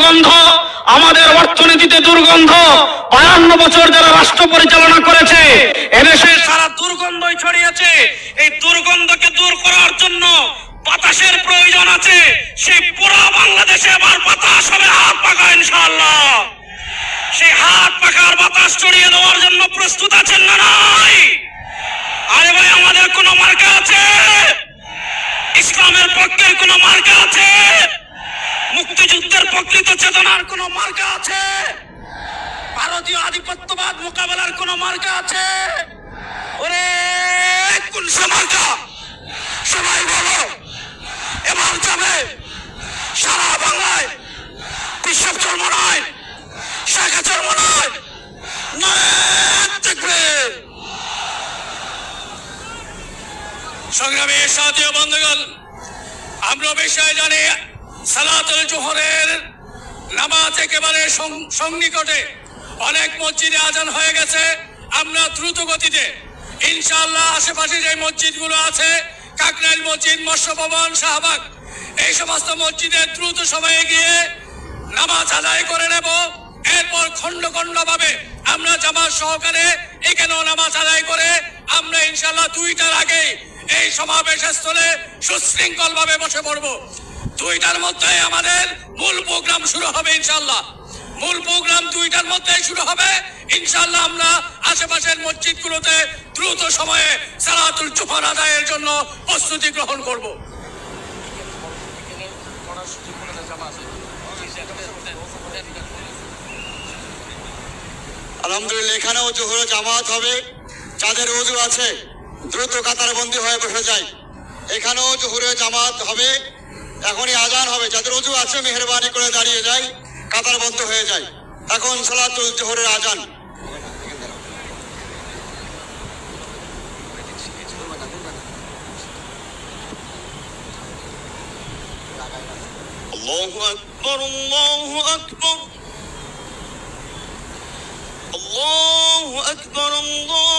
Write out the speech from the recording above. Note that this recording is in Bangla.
দুর্গন্ধ, আমাদের অর্থনীতিতে দুর্গন্ধ। বায়ান্ন বছর যারা রাষ্ট্র পরিচালনা করেছে, এদেশে সারা দুর্গন্ধই ছড়িয়েছে। এই দুর্গন্ধকে দূর করার জন্য বাতাসের প্রয়োজন আছে। সেই পুরো বাংলাদেশে এবার বাতাস হবে, হাত পাকা ইনশাআল্লাহ। সেই হাত পাখার বাতাস ছড়িয়ে দেওয়ার জন্য প্রস্তুত আছেন না নাই? আরে ভাই, আমাদের কোন মার্কা আছে? ইসলামের পক্ষের কোন মার্কা আছে? চেতনার কোন মার্কা আছে? ভারতীয় আধিপত্যবাদ মোকাবেলার কোন মার্কা আছে? ওরে, কোন সে মার্কা? সবাই বলো, এবার যাবে সারা বাংলায় বিশ্ব চর্মনায়, শাখা চর্মনায় নয় দেখবে। সংগ্রামী সাথী ও বন্ধুগণ আমরা বিষয় জানি সালাতুল জোহরের নামাজ একেবারে সং- সন্নিকটে। অনেক মসজিদে আজান হয়ে গেছে, আমরা দ্রুত গতিতে ইনশাআল্লাহ আশেপাশে যে মসজিদগুলো আছে, কাকরাইল মসজিদ মৎস্য ভবন শাহবাগ, এই সমস্ত মসজিদে দ্রুত সময়ে গিয়ে নামাজ আদায় করে নেব। এরপর খন্ড খন্ড ভাবে আমরা জামাত সহকারে এখানেও নামাজ আদায় করে আমরা ইনশাল্লাহ দুইটার আগে এই সমাবেশ স্থলে সুশৃঙ্খল ভাবে বসে পড়ব। দুইটার মধ্যে আমাদের মূল প্রোগ্রাম শুরু হবে ইনশাল্লাহ মূল প্রোগ্রাম দুইটার মধ্যে শুরু হবে। ইনশাল্লাহ আমরা আশেপাশের মসজিদগুলোতে দ্রুত সময়ে সালাতুল জুফার আদায়ের জন্য প্রস্তুতি গ্রহণ করব। আলহামদুলিল্লাহ, এখানেও জোহর জামাত হবে। যাদের উজু আছে, দ্রুত কাতার বন্দি হয়ে বসে যায়। এখানেও জোহরে জামাত হবে। এখনই আজান হবে যাদের উজু আছে মেহরবানি করে দাঁড়িয়ে যায় কাতার বন্ধ হয়ে যায় এখন সালাতুল জোহরের আজান الله أكبر الله أكبر الله أكبر الله